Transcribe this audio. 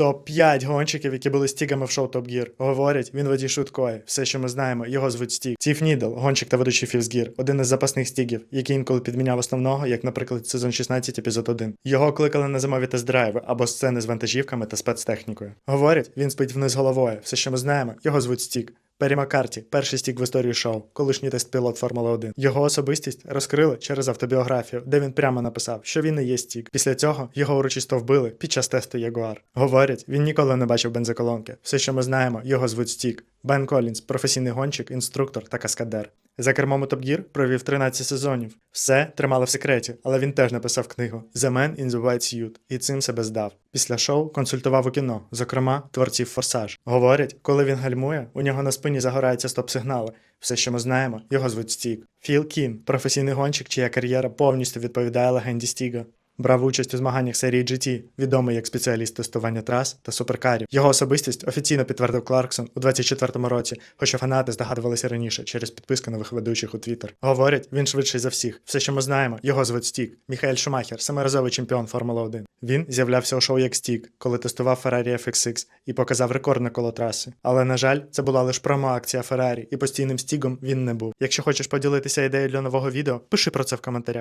Топ-5 гонщиків, які були стігами в шоу Топ Гір, Говорять, він водій швидкої. Все, що ми знаємо, його звуть Стіг. Тіф Нідл, гонщик та ведучий Філсгір, один із запасних стігів, який інколи підміняв основного, як, наприклад, сезон 16, епізод 1. Його кликали на зимові тест-драйви або сцени з вантажівками та спецтехнікою. Говорять, він спить вниз головою. Все, що ми знаємо, його звуть Стіг. Перрі Маккарті, перший стік в історії шоу, колишній тест-пілот Формули 1. Його особистість розкрили через автобіографію, де він прямо написав, що він і є стік. Після цього його урочисто вбили під час тесту Ягуар. Говорять, він ніколи не бачив бензоколонки. Все, що ми знаємо, його звуть Стік. Бен Колінс, професійний гонщик, інструктор та каскадер. За кермом у Top Gear провів 13 сезонів. Все тримали в секреті, але він теж написав книгу The Man in the White Suit і цим себе здав. Після шоу консультував у кіно, зокрема творців Форсаж. Говорять, коли він гальмує, у нього на спині загораються стоп-сигнали. Все, що ми знаємо, його звуть Стік. Філ Кін, професійний гонщик, чия кар'єра повністю відповідає легенді Стіга. Брав участь у змаганнях серії GT, відомий як спеціаліст тестування трас та суперкарів. Його особистість офіційно підтвердив Кларксон у 24-му році, хоча фанати здогадувалися раніше через підписку нових ведучих у Твіттер. Говорять, він швидший за всіх. Все, що ми знаємо, його звуть Стік. Міхаель Шумахер, семиразовий чемпіон Формули 1. Він з'являвся у шоу як Стік, коли тестував Ferrari FXX і показав рекордне коло траси. Але на жаль, це була лише промо-акція Ferrari, і постійним стігом він не був. Якщо хочеш поділитися ідеєю для нового відео, пиши про це в коментарях.